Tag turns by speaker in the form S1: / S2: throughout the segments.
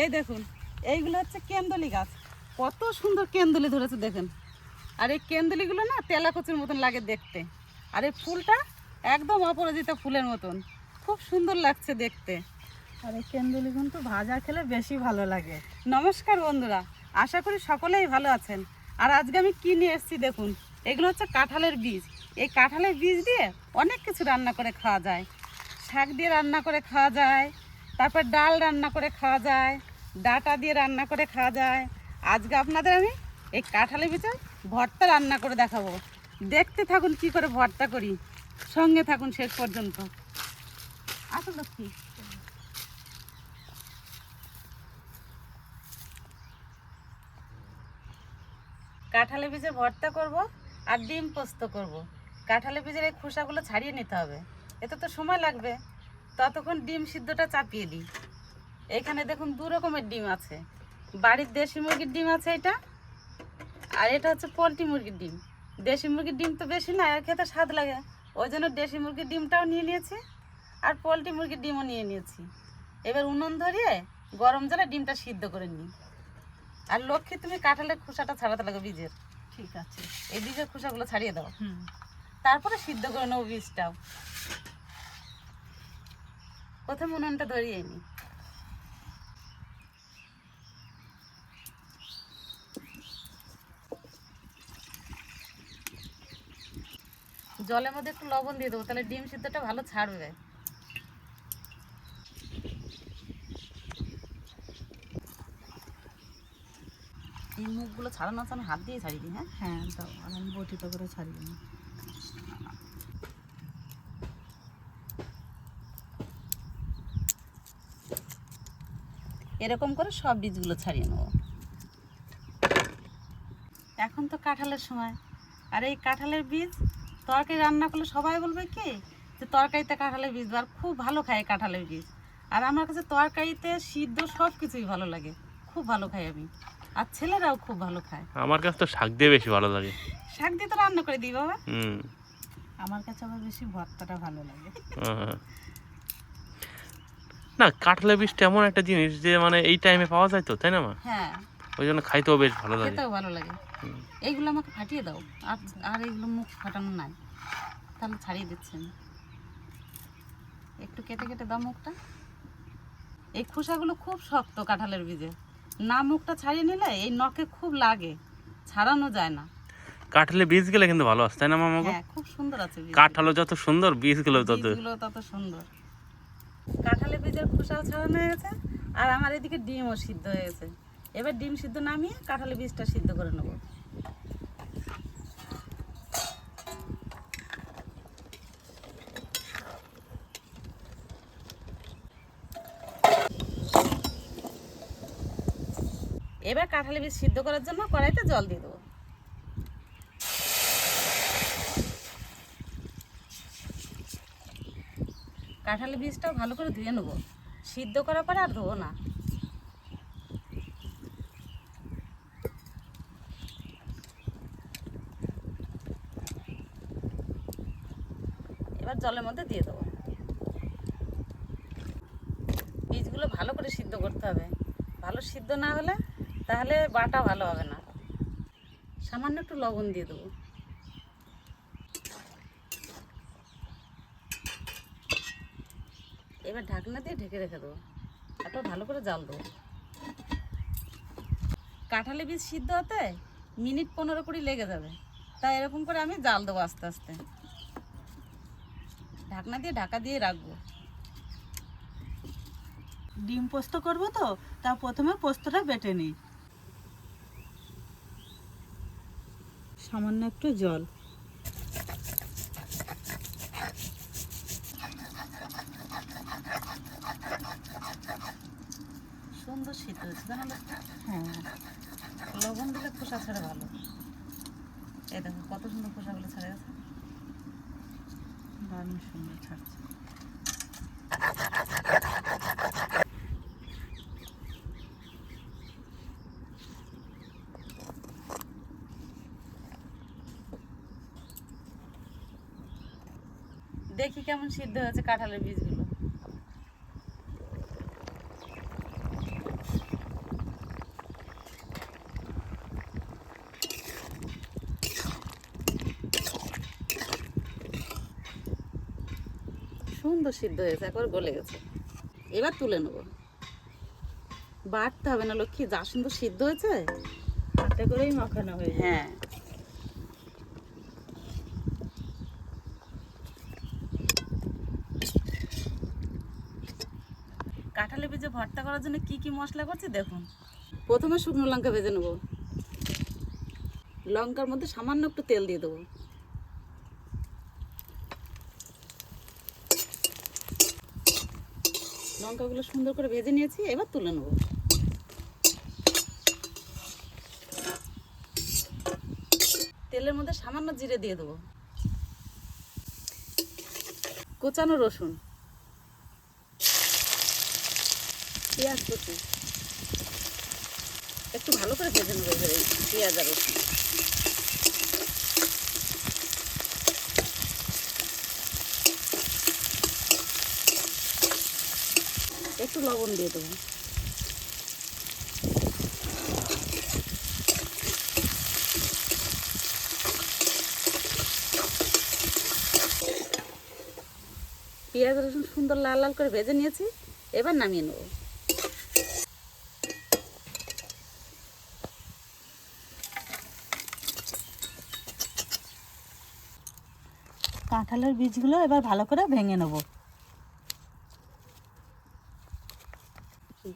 S1: এই দেখুন, এইগুলো হচ্ছে কেন্দলি গাছ। কত সুন্দর কেন্দলি ধরেছে দেখেন। আর এই কেন্দলিগুলো না তেলাকচির মতন লাগে দেখতে। আর এই ফুলটা একদম অপরাজিতা ফুলের মতন। খুব সুন্দর লাগছে দেখতে।
S2: আর এই কেন্দুলি কিন্তু ভাজা খেলে বেশি ভালো লাগে।
S1: নমস্কার বন্ধুরা, আশা করি সকলেই ভালো আছেন। আর আজকে আমি কি নিয়ে এসেছি দেখুন, এগুলো হচ্ছে কাঁঠালের বীজ। এই কাঁঠালের বীজ দিয়ে অনেক কিছু রান্না করে খাওয়া যায়। শাক দিয়ে রান্না করে খাওয়া যায়। তারপর ডাল রান্না করে খাওয়া যায়, ডাটা দিয়ে রান্না করে খাওয়া যায়। আজকে আপনাদের আমি এই কাঁঠালের বীজের ভর্তা রান্না করে দেখাবো। দেখতে থাকুন কি করে ভর্তা করি, সঙ্গে থাকুন শেষ পর্যন্ত। আসুন লক্ষ্মী কাঁঠালে বীজের ভর্তা করব আর ডিম পোস্ত করব। কাঁঠালে বীজের এই খোসাগুলো ছাড়িয়ে নিতে হবে। এতে তো সময় লাগবে। ততক্ষণ ডিম সিদ্ধটা চাপিয়ে দিই। এখানে দেখুন দু রকমের ডিম আছে। বাড়ির দেশি মুরগির ডিম আছে এটা আর এটা হচ্ছে পোলট্রি মুরগির ডিম। দেশি মুরগির ডিম তো বেশি না আর খেতে স্বাদ লাগে। ওই জন্য দেশি মুরগির ডিমটাও নিয়ে নিয়েছি আর পোলট্রি মুরগির ডিমও নিয়ে নিয়েছি। এবার উনুন ধরিয়ে গরম জলে ডিমটা সিদ্ধ করে নিই। আর লক্ষ্মী তুমি কাঁঠালের খোসাটা ছাড়াতে লাগে বীজের।
S2: ঠিক আছে।
S1: এই বীজের খোসাগুলো ছাড়িয়ে দাও।
S2: হুম।
S1: তারপরে সিদ্ধ করে নেব বীজটাও। প্রথমে উনুনটা ধরিয়ে নি। জলের মধ্যে একটু লবণ দিয়ে দেবো, তাহলে ডিম সিদ্ধটা ভালো ছাড়বে। এই মুখগুলো ছাড়ানো আছে আমি হাত দিয়ে ছাড়িয়ে দিই হ্যাঁ?
S2: হ্যাঁ আর আমি বটিতে করে ছাড়িয়ে নিই।
S1: এরকম করে সব বীজগুলো ছাড়িয়ে নেব। এখন তো কাঁঠালের সময়। আর এই কাঁঠালের বীজ তরকারি রান্না করলে সবাই বলবে কি? যে তরকারিতে কাঁঠালের বীজ আর খুব ভালো খায় কাঁঠালের বীজ। আর আমার কাছে তরকারিতে সিদ্ধ সব কিছুই ভালো লাগে। খুব ভালো খাই আমি। আর ছেলেরাও খুব ভালো খায়।
S3: আমার কাছে তো শাক দিয়ে বেশি ভালো লাগে।
S1: শাক দিয়ে তো রান্না করে দিই বাবা।
S3: হুম।
S2: আমার কাছে আবার বেশি ভর্তাটা ভালো লাগে।
S3: না কাঁঠালের বীজটা এমন একটা জিনিস যে মানে এই টাইমে পাওয়া যায় তো তাই না মা?
S1: হ্যাঁ।
S3: ওই জন্য খাইতেও বেশ ভালো লাগে।
S1: খেতেও ভালো লাগে। এইগুলো আমাকে ফাটিয়ে দাও। আর আর এইগুলো মুখ ফাটানো নাই। তাহলে ছাড়িয়ে দিচ্ছেন একটু কেটে কেটে দাও মুখটা। এই খোসাগুলো খুব শক্ত কাঁঠালের বীজে। না মুখটা ছাড়িয়ে নিলে এই নখে খুব লাগে। ছাড়ানো যায় না।
S3: কাঁঠালের বীজ গেলে কিন্তু ভালো আছে তাই না মামা?
S1: হ্যাঁ খুব সুন্দর আছে বীজ
S3: কাঁঠালও যত সুন্দর বীজগুলো তত
S1: বীজগুলো তত সুন্দর। কাঁঠালের বীজের খোসাও ছাড়ানো হয়ে গেছে আর আমার এদিকে ডিমও সিদ্ধ হয়ে গেছে এবার ডিম সিদ্ধ নামিয়ে কাঁঠালের বীজটা সিদ্ধ করে নেব। এবার কাঁঠালের বীজ সিদ্ধ করার জন্য কড়াইতে জল দিয়ে দেবো। কাঁঠালের বীজটাও ভালো করে ধুয়ে নেব। সিদ্ধ করার পরে আর ধোবো না। এবার জলের মধ্যে দিয়ে দেবো। বীজগুলো ভালো করে সিদ্ধ করতে হবে। ভালো সিদ্ধ না হলে তাহলে বাটা ভালো হবে না। সামান্য একটু লবণ দিয়ে দেবো। এবার ঢাকনা দিয়ে ঢেকে রেখে দেবো। তারপর ভালো করে জাল দেবো। কাঁঠালি বীজ সিদ্ধ হতে মিনিট পনেরো কুড়ি লেগে যাবে। তাই এরকম করে আমি জাল দেবো আস্তে আস্তে। ঢাকনা দিয়ে ঢাকা দিয়ে রাখব।
S2: ডিম পোস্ত করব তো, তা প্রথমে পোস্তটা বেটে নিই। সামান্য একটু জল
S1: সুন্দর সিদ্ধ জানো
S2: হ্যাঁ
S1: লবণ দিলে খোসা ছাড়ে ভালো। এই দেখো কত সুন্দর খোসাগুলো গেছে।
S2: দারুণ সুন্দর ছাড়ছে।
S1: দেখি কেমন সিদ্ধ হয়েছে কাঁঠালের বীজগুলো। সুন্দর সিদ্ধ হয়েছে একবার গলে গেছে। এবার তুলে নেব। বাড়তে হবে না লক্ষ্মী যা সুন্দর সিদ্ধ হয়েছে
S2: হাতে করেই মাখানো হয়ে
S1: হ্যাঁ। কাঁঠালে বীজে ভর্তা করার জন্য কি কি মশলা করছি দেখুন। প্রথমে শুকনো লঙ্কা ভেজে নেব। লঙ্কার মধ্যে সামান্য একটু তেল দিয়ে দেবো। লঙ্কাগুলো সুন্দর করে ভেজে নিয়েছি, এবার তুলে নেব। তেলের মধ্যে সামান্য জিরে দিয়ে দেবো। কোচানো রসুন। পেঁয়াজ কুচি। একটু ভালো করে ভেজে নেব পেঁয়াজ আর রসুন একটু লবণ দিয়ে দেবো। পেঁয়াজ রসুন সুন্দর লাল লাল করে ভেজে নিয়েছি, এবার নামিয়ে নেব।
S2: কাঁঠালের বীজগুলো এবার ভালো করে ভেঙে নেব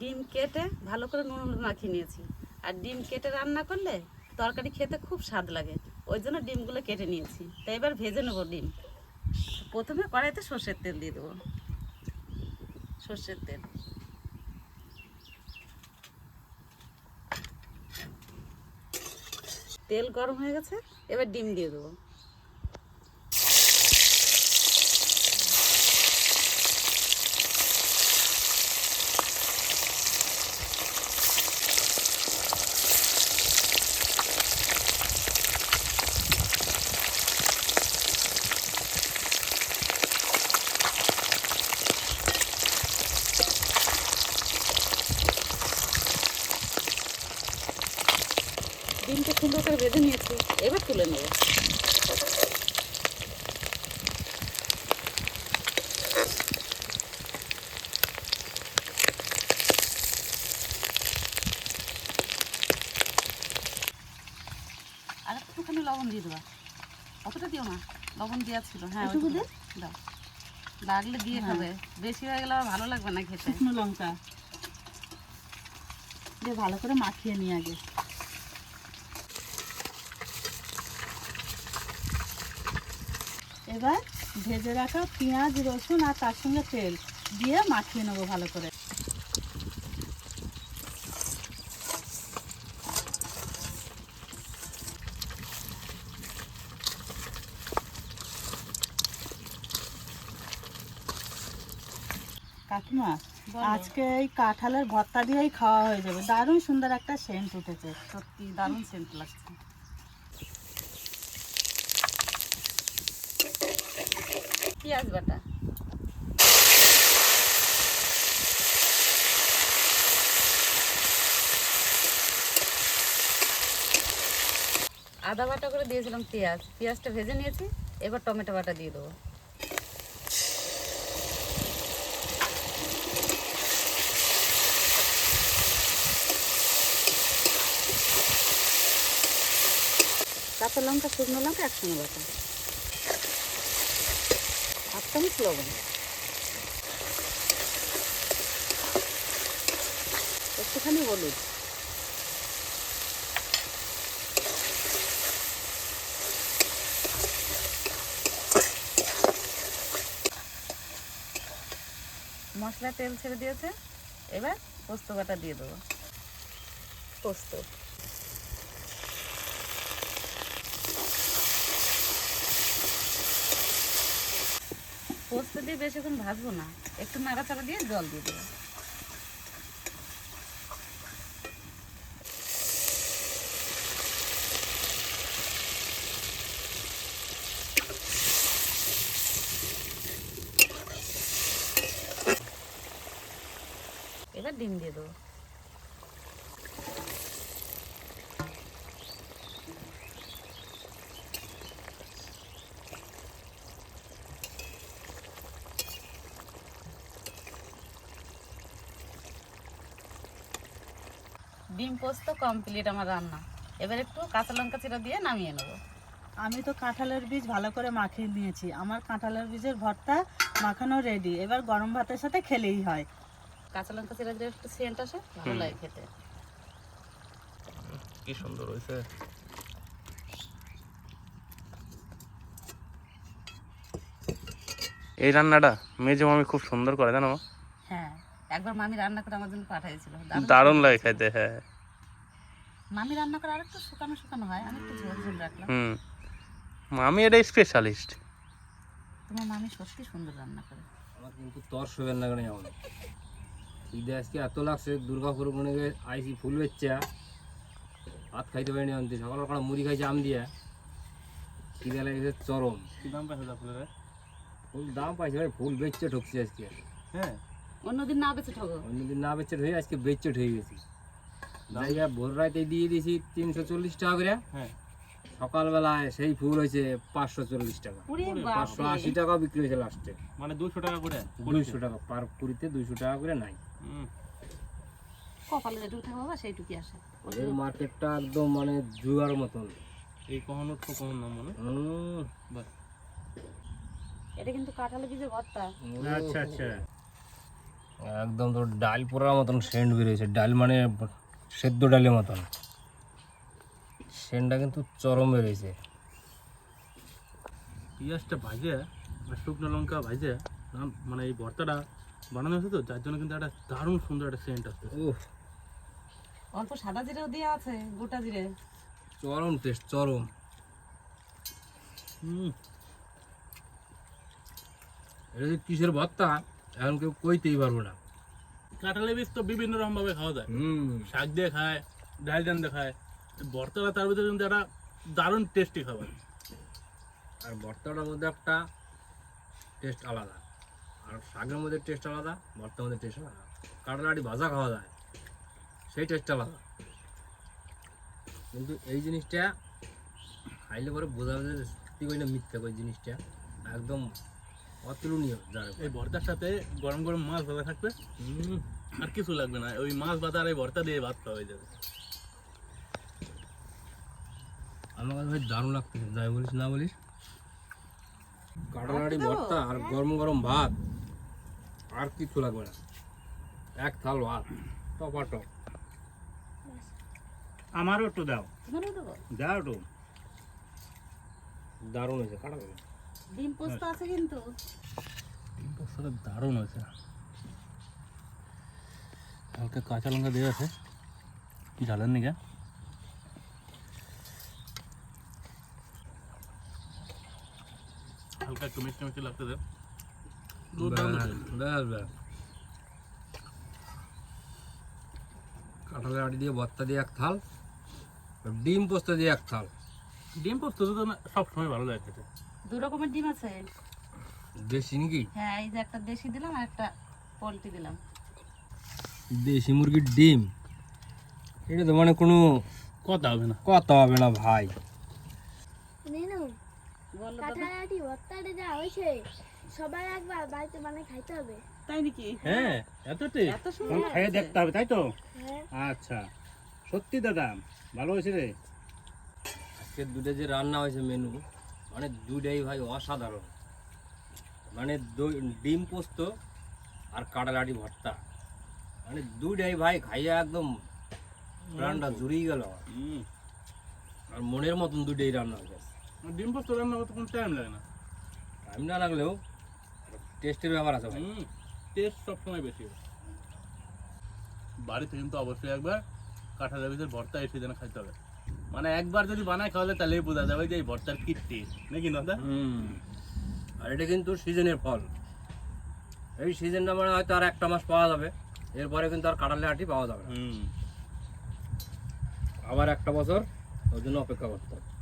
S1: ডিম কেটে ভালো করে নুন হলুদ মাখিয়ে নিয়েছি। আর ডিম কেটে রান্না করলে তরকারি খেতে খুব স্বাদ লাগে। ওই জন্য ডিমগুলো কেটে নিয়েছি। তাই এবার ভেজে নেব ডিম। প্রথমে কড়াইতে সর্ষের তেল দিয়ে দেবো। সর্ষের তেল। তেল গরম হয়ে গেছে, এবার ডিম দিয়ে দেবো। ডিমটা সুন্দর করে বেঁধে নিয়েছি এবার তুলে নেব। আর একটুখানি লবণ দিয়ে দেবা। অতটা দিও না লবণ দেওয়া ছিল। হ্যাঁ দাও। লাগলে দিয়ে
S2: হ্যাঁ।
S1: খাবে। বেশি হয়ে গেলে ভালো লাগবে না খেতে।
S2: শুকনো লঙ্কা। দিয়ে ভালো করে মাখিয়ে নিয়ে আগে। এবার ভেজে রাখা পেঁয়াজ রসুন আর তার সঙ্গে তেল দিয়ে মাখিয়ে নেব ভালো করে। কাকিমা আজকে এই কাঁঠালের ভর্তা দিয়েই খাওয়া হয়ে যাবে। দারুণ সুন্দর একটা সেন্ট উঠেছে।
S1: সত্যি দারুণ সেন্ট লাগছে। পেঁয়াজ বাটা। আদা বাটা করে দিয়েছিলাম পেঁয়াজ। পেঁয়াজটা ভেজে নিয়েছি, এবার টমেটো বাটা দিয়ে দেবো। কাঁচা লঙ্কা, শুকনো লঙ্কা, একসঙ্গে বাটা। চামচ লবণ একটুখানি হলুদ মশলা তেল ছেড়ে দিয়েছে এবার পোস্ত বাটা দিয়ে দেবো। পোস্ত। পোস্ত দিয়ে বেশিক্ষণ ভাজবো না। একটু নাড়াচাড়া দিয়ে জল দিয়ে দেবো। এবার ডিম দিয়ে দেবো। ডিম পোস্ত কমপ্লিট আমার রান্না। এবার একটু কাঁচা লঙ্কা চিরা দিয়ে নামিয়ে নেব।
S2: আমি তো কাঁঠালের বীজ ভালো করে মাখিয়ে নিয়েছি। আমার কাঁঠালের বীজের ভর্তা মাখানো রেডি এবার গরম ভাতের সাথে খেলেই হয়।
S1: কাঁচা লঙ্কা চিরা দিলে একটু সেন্ট আসে ভালো লাগে খেতে।
S3: কি সুন্দর হয়েছে। এই রান্নাটা মেজে মামি খুব সুন্দর করে জানো?
S1: হ্যাঁ। একবার মামি রান্না করে আমার জন্য পাঠিয়েছিল
S3: দারুণ লাগে খাইতে হ্যাঁ।
S1: মামি রান্না করে আরেকটু শুকানো শুকানো হয় আমি একটু ঝোল ঝোল রাখলাম।
S3: হুম। মামি এটা স্পেশালিস্ট
S1: তোমার মামি সত্যি সুন্দর রান্না করে।
S4: আমার কিন্তু তর শোবেন না কেন এমন ঈদে আজকে এত লাগছে দুর্গাপুর মনে আইসি ফুল বেচছে ভাত খাইতে পারিনি আনতে সকাল সকাল মুড়ি খাইছে আম দিয়া। খিদে লেগেছে চরম।
S3: কি দাম পাইছে আপনারা
S4: ফুল দাম পাইছে ভাই ফুল বেচছে ঠকছি আজকে।
S3: হ্যাঁ।
S1: অন্যদিন না বেঁচে ঠকো
S4: অন্যদিন না ঠকে আজকে ঠকে গেছি। জায়গা ভোর রাতে দিয়ে দিয়েছি তিনশো চল্লিশ টাকা করে।
S3: হ্যাঁ।
S4: সকালবেলায় সেই ফুল হয়েছে পাঁচশো চল্লিশ টাকা। পাঁচশো আশি টাকা বিক্রি হয়েছে লাস্টে
S3: মানে দুশো টাকা করে?
S4: দুইশো টাকা পার কুড়িতে দুইশো টাকা করে নাই।
S1: কপালে যেটুকু থাকবে বাবা সেইটুকুই আসে।
S4: এই মার্কেটটা একদম মানে জুয়ার মতন।
S3: এই কখনো তো কখনো না মনে?
S4: হুম।
S1: এটা কিন্তু কাঁঠালের বীজের ভর্তা।
S3: আচ্ছা আচ্ছা।
S4: একদম তোর ডাল পোড়ার মতন সেন্ট বেরিয়েছে। ডাল মানে সেদ্ধ ডালের মতন। সেন্টটা কিন্তু চরম বেরিয়েছে।
S3: পেঁয়াজটা ভাজে আর শুকনো লঙ্কা ভাজে মানে এই ভর্তাটা বানানো হয়েছে তো যার জন্য কিন্তু একটা দারুণ সুন্দর একটা সেন্ট আসছে।
S1: অল্প সাদা জিরেও দেওয়া আছে গোটা জিরে।
S4: চরম টেস্ট চরম।
S3: হুম।
S4: এটা যে কিসের ভর্তা? এখন কেউ কইতেই পারব না।
S3: কাঁঠালের বীজ তো বিভিন্ন রকম ভাবে খাওয়া যায়।
S4: হুম।
S3: শাক দিয়ে খায় ডাল ডান দিয়ে খায়। ভর্তাটা তার ভিতরে কিন্তু একটা দারুণ টেস্টি খাবার।
S4: আর ভর্তাটার মধ্যে একটা টেস্ট আলাদা। আর শাকের মধ্যে টেস্ট আলাদা ভর্তার মধ্যে টেস্ট আলাদা। কাটলাটি ভাজা খাওয়া যায় সেই টেস্ট আলাদা। কিন্তু এই জিনিসটা খাইলে পরে বোঝা যাবে যে সত্যি কই না মিথ্যা কই জিনিসটা। একদম অতুলনীয়।
S3: এই ভর্তার সাথে গরম গরম মাছ ভাজা থাকবে। আর কিছু লাগবে না। ওই মাছ ভাজা আর এই ভর্তা দিয়ে ভাত খাওয়া হয়ে যাবে।
S4: আমার কাছে ভাই দারুণ লাগতেছে যাই বলিস না বলিস। ভর্তা আর গরম গরম ভাত আর কিছু লাগবে না। এক থাল ভাত টপাটপ।
S3: আমারও একটু দাও। দাও একটু।
S4: দারুণ হয়েছে কাটা
S1: ডিম পোস্ত আছে কিন্তু।
S3: সাথে দারুণ হয়েছে। হালকা কাঁচা লঙ্কা দিয়ে আছে। ঝালের নিকে। হালকা একটু মিষ্টি মিষ্টি লাগতে
S4: কাঁঠালের আটি দিয়ে ভর্তা দিয়ে এক থাল ডিম পোস্ত দিয়ে এক থাল।
S3: ডিম পোস্ত তো সব সময় ভালো লাগে খেতে।
S1: দু রকমের ডিম আছে।
S4: দেশি নাকি?
S1: হ্যাঁ এই যে একটা দেশি দিলাম আর একটা পোলট্রি দিলাম।
S4: দেশি মুরগির ডিম? এটা তো মানে কোনো
S3: কথা হবে না।
S4: কথা হবে না ভাই।
S5: নেনু
S1: বলল
S5: কাঁঠালাটি যা হয়েছে সবার একবার বাড়িতে বানিয়ে খাইতে হবে।
S1: তাই নাকি?
S3: হ্যাঁ এত টেস্ট
S1: এত সুন্দর।
S3: খেয়ে দেখতে হবে তাই তো?
S5: হ্যাঁ।
S3: আচ্ছা সত্যি দাদা ভালো হয়েছে রে।
S4: আজকে দুটো যে রান্না হয়েছে মেনু মানে দুটাই ভাই অসাধারণ। মানে দই- ডিম পোস্ত আর কাঁঠালাটি ভর্তা। মানে দুটাই ভাই খাইয়া একদম রান্না জুড়িয়ে গেল। আর মনের মতন দুটোই রান্না হয়েছে
S3: ডিম পোস্ত রান্না করতে কোনো টাইম লাগে না।
S4: টাইম না লাগলেও টেস্টের ব্যাপার আছে ভাই।
S3: টেস্ট সবসময় বেশি হয়। বাড়িতে কিন্তু অবশ্যই একবার কাঁঠালের ভিতরে ভর্তা এসে যেন খাইতে হবে। মানে একবার যদি বানায় খাওয়ালে তাহলেই বোঝা যাবে যে এই ভর্তার কীর্তি। নাকি না
S4: হুম। আর এটা কিন্তু সিজনের ফল। এই সিজনটা মানে হয়তো আর একটা মাস পাওয়া যাবে। এরপরে কিন্তু আর কাটালে আটি পাওয়া যাবে না। আবার একটা বছর ওই জন্য অপেক্ষা করতে হবে।